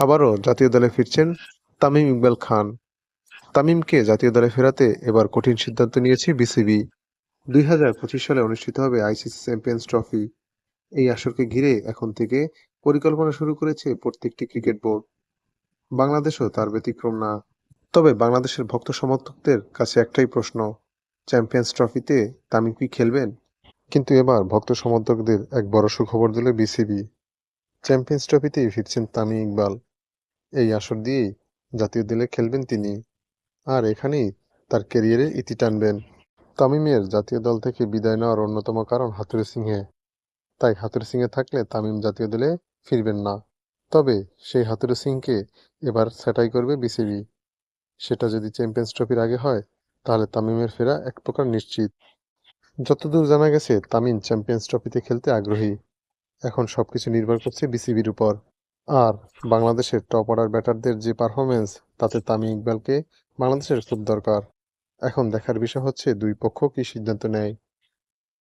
আবারও জাতীয় দলে ফিরছেন তামিম ইকবাল খান। তামিমকে জাতীয় দলে ফেরাতে এবার কঠিন সিদ্ধান্ত নিয়েছে বিসিবি। দুই হাজার পঁচিশ সালে অনুষ্ঠিত হবে আইসিসি চ্যাম্পিয়ন্স ট্রফি। এই আসরকে ঘিরে এখন থেকে পরিকল্পনা শুরু করেছে প্রত্যেকটি ক্রিকেট বোর্ড। বাংলাদেশও তার ব্যতিক্রম না। তবে বাংলাদেশের ভক্ত সমর্থকদের কাছে একটাই প্রশ্ন, চ্যাম্পিয়ন্স ট্রফিতে তামিম কি খেলবেন? কিন্তু এবার ভক্ত সমর্থকদের এক বড় সুখবর দিল বিসিবি। চ্যাম্পিয়ন্স ট্রফিতেই ফিরছেন তামিম ইকবাল। এই আসর দিয়েই জাতীয় দলে খেলবেন তিনি। আর এখানেই তার ক্যারিয়ারে ইতি টানবেন। তামিমের জাতীয় দল থেকে বিদায় নেওয়ার অন্যতম কারণ হাতুড়ি সিংহে। তাই হাতুড়ি সিংহে থাকলে তামিম জাতীয় দলে ফিরবেন না। তবে সেই হাতুড়ি সিংকে এবার সেটাই করবে বিসিবি। সেটা যদি চ্যাম্পিয়ন্স ট্রফির আগে হয়, তাহলে তামিমের ফেরা এক প্রকার নিশ্চিত। যতদূর জানা গেছে, তামিম চ্যাম্পিয়ন্স ট্রফিতে খেলতে আগ্রহী। এখন সবকিছু নির্ভর করছে বিসিবির উপর। আর বাংলাদেশের টপ অর্ডার ব্যাটারদের যে পারফরমেন্স তাতে তামি ইকবালকে বাংলাদেশের খুব দরকার। এখন দেখার বিষয় হচ্ছে দুই পক্ষ কি সিদ্ধান্ত নেয়।